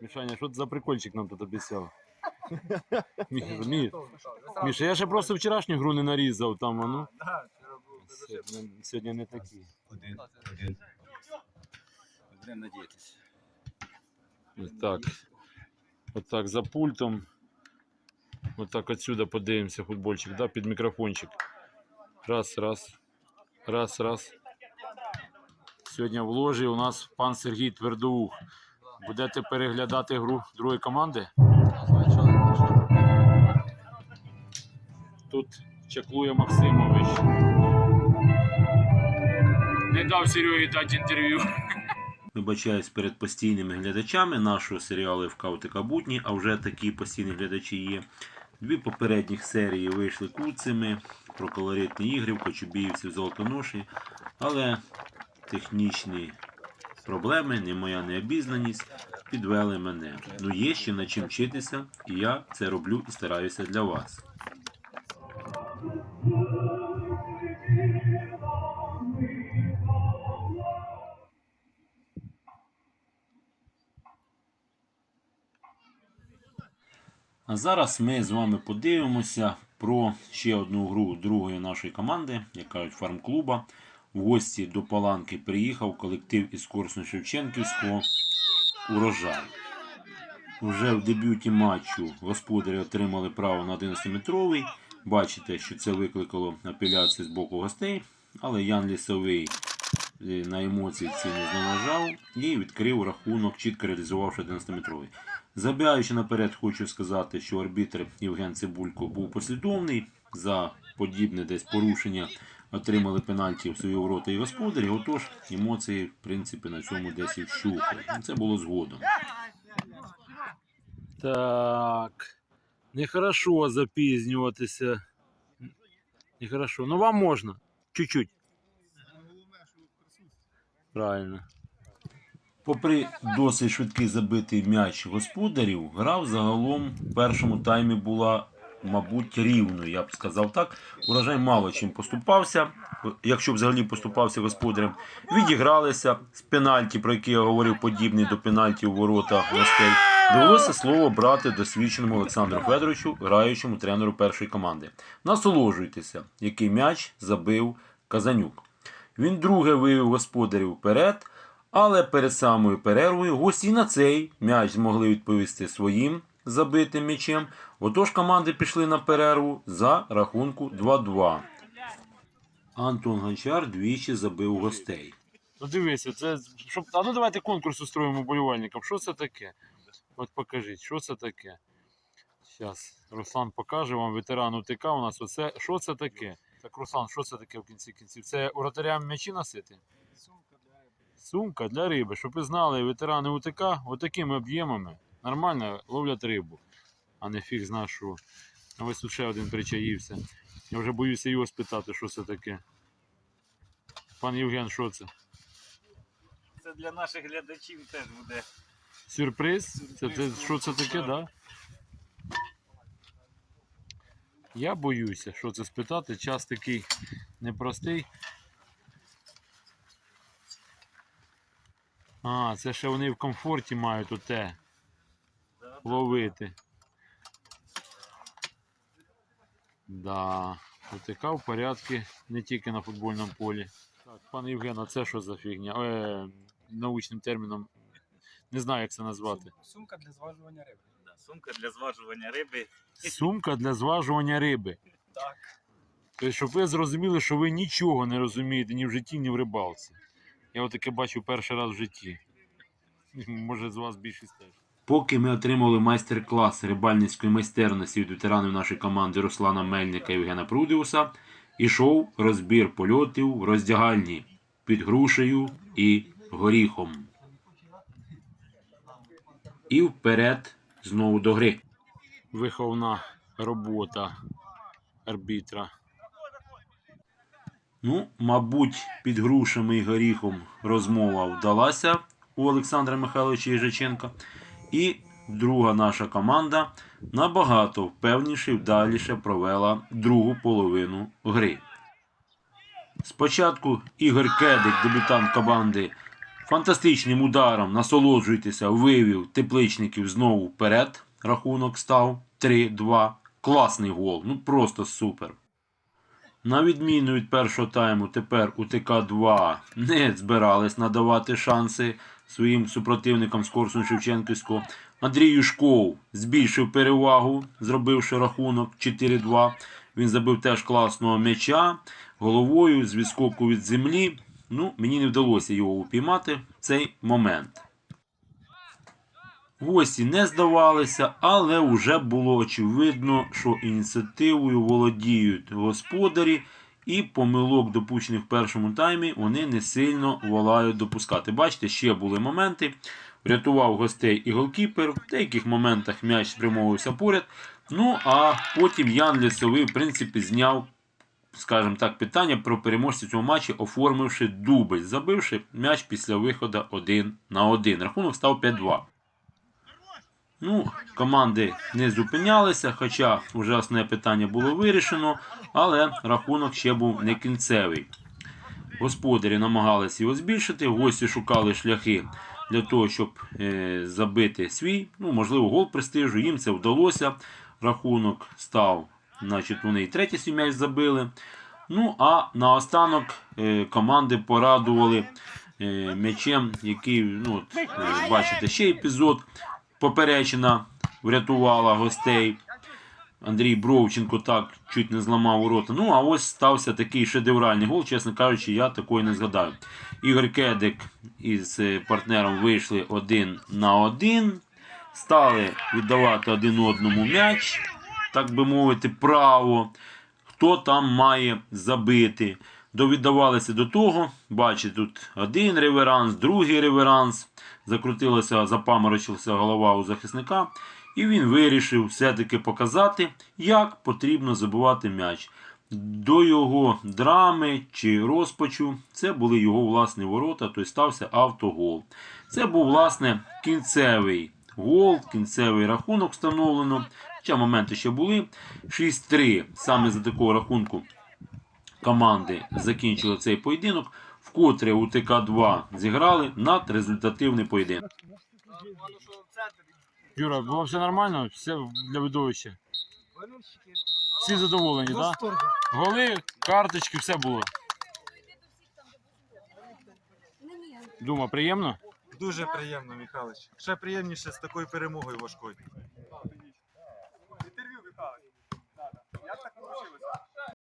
Мішаня, що ти за прикольчик нам тут обіцяв? Мі- Мі- Міша, я ще просто вчорашню гру не нарізав там, а ну. Сьогодні, сьогодні не такі. Один, один. Будемо надіятися. Так. Отак за пультом. Отак отсюда подивимося футбольчик, да, під мікрофончик. Раз, раз. Раз, раз. Сьогодні в ложі у нас пан Сергій Твердоух. Будете переглядати гру другої команди? Тут чаклує Максимович. Не дав Серегі дати інтерв'ю. Вибачаюсь перед постійними глядачами нашого серіалу «Вкаутика будні, а вже такі постійні глядачі є. Дві попередніх серії вийшли куцими про колоритні ігри в Кочубіївці в Золотоноші, але технічні проблеми, не моя необізнаність підвели мене. Ну є ще над чим вчитися, і я це роблю і стараюся для вас. А зараз ми з вами подивимося про ще одну гру другої нашої команди, як кажуть, фарм-клуба. В гості до Паланки приїхав колектив із Корсунь-Шевченківського урожай. Вже в дебюті матчу господарі отримали право на 11-метровий. Бачите, що це викликало апеляцію з боку гостей, але Ян Лісовий е, на емоції ці не зневажав і відкрив рахунок, чітко реалізувавши 11-метровий. Забігаючи наперед, хочу сказати, що арбітр Євген Цибулько був послідовний за подібне десь порушення. Отримали пенальті в свої ворота і господарі. Отож, емоції, в принципі, на цьому десь і вщухли. Це було згодом. Так. Нехорошо запізнюватися. Нехорошо. Ну вам можна. Чуть-чуть. Правильно. Попри досить швидкий забитий м'яч господарів, гра загалом в першому таймі була, мабуть, рівною, я б сказав так. Урожай мало чим поступався, якщо взагалі поступався господарям. Відігралися з пенальті, про які я говорив, подібний до пенальті у воротах гостей. Довелося слово брати досвідченому Олександру Федоровичу, граючому тренеру першої команди. Насолоджуйтеся, який м'яч забив Казанюк. Він друге вивів господарів вперед. Але перед самою перервою гості на цей м'яч змогли відповісти своїм забитим м'ячем. Отож команди пішли на перерву за рахунку 2-2. Антон Гончар двічі забив гостей. Ну дивися, це щоб. А ну давайте конкурс устроїмо болівальникам. Що це таке? От покажіть, що це таке. Зараз Руслан покаже вам ветеран УТК. У нас оце. Що це таке? Так, Руслан, що це таке в кінці кінців? Це уротарям м'ячі носити? Сумка для риби, щоб ви знали, ветерани УТК отакими об'ємами нормально ловлять рибу, а не фіг зна що. Ось тут ще один причаївся. Я вже боюся його спитати, що це таке. Пан Євген, що це? Це для наших глядачів теж буде. Сюрприз? Це, це, що це таке, так? Да? Я боюся, що це спитати. Час такий непростий. А, це ще вони в комфорті мають оте ловити. Да. ОТК в порядку не тільки на футбольному полі. Так, пане Євген, а це що за фігня? Е, научним терміном. Не знаю, як це назвати. Сумка для зважування риби. Да, сумка для зважування риби. Сумка для зважування риби. Так. Тобто, щоб ви зрозуміли, що ви нічого не розумієте ні в житті, ні в рибалці. Я отаке бачу перший раз в житті. Може, з вас більшість теж. Поки ми отримали майстер-клас рибальницької майстерності від ветеранів нашої команди Руслана Мельника і Євгена Прудіуса, ішов розбір польотів в роздягальні під грушею і горіхом. І вперед знову до гри. Виховна робота арбітра. Ну, мабуть, під грушами і горіхом розмова вдалася у Олександра Михайловича Їжаченка. І друга наша команда набагато впевніше і вдаліше провела другу половину гри. Спочатку Ігор Кедик, дебютант команди, фантастичним ударом насолоджуйтеся, вивів тепличників знову вперед. Рахунок став 3-2. Класний гол. Ну просто супер. На відміну від першого тайму, тепер у ТК-2 не збирались надавати шанси своїм супротивникам з Корсун Шевченківського. Андрій Юшков збільшив перевагу, зробивши рахунок 4-2. Він забив теж класного м'яча головою з відскоку від землі. Ну, мені не вдалося його упіймати в цей момент. Гості не здавалися, але вже було очевидно, що ініціативою володіють господарі, і помилок, допущених в першому таймі, вони не сильно волають допускати. Бачите, ще були моменти. Врятував гостей і голкіпер. В деяких моментах м'яч спрямовувався поряд. Ну а потім Ян Лісовий, в принципі, зняв, скажімо так, питання про переможця цього матчі, оформивши дубль, забивши м'яч після виходу 1 на 1. Рахунок став 5-2. Ну, команди не зупинялися, хоча основне питання було вирішено, але рахунок ще був не кінцевий. Господарі намагалися його збільшити, гості шукали шляхи для того, щоб е, забити свій, ну, можливо, гол престижу. Їм це вдалося. Рахунок став, значить, вони і третій свій м'яч забили. Ну, а наостанок е, команди порадували е, м'ячем, який, ну, от, е, бачите, ще епізод. Поперечина врятувала гостей. Андрій Бровченко так чуть не зламав ворота. Ну, а ось стався такий шедевральний гол, чесно кажучи, я такої не згадаю. Ігор Кедик із е, партнером вийшли один на один, стали віддавати один одному м'яч, так би мовити, право. Хто там має забити. Довіддавалися до того. Бачите, тут один реверанс, другий реверанс. Закрутилася, запаморочилася голова у захисника. І він вирішив все-таки показати, як потрібно забивати м'яч. До його драми чи розпачу це були його власні ворота, тобто стався автогол. Це був, власне, кінцевий гол, кінцевий рахунок встановлено. Хоча моменти ще були. 6-3 саме за такого рахунку команди закінчили цей поєдинок, вкотре у ТК-2 зіграли надрезультативний поєдинок. Юра, було все нормально, все для видовища. Всі задоволені, так? Да? Голи, карточки, все було. Дума, приємно? Дуже приємно, Михайлович. Ще приємніше з такою перемогою важкою.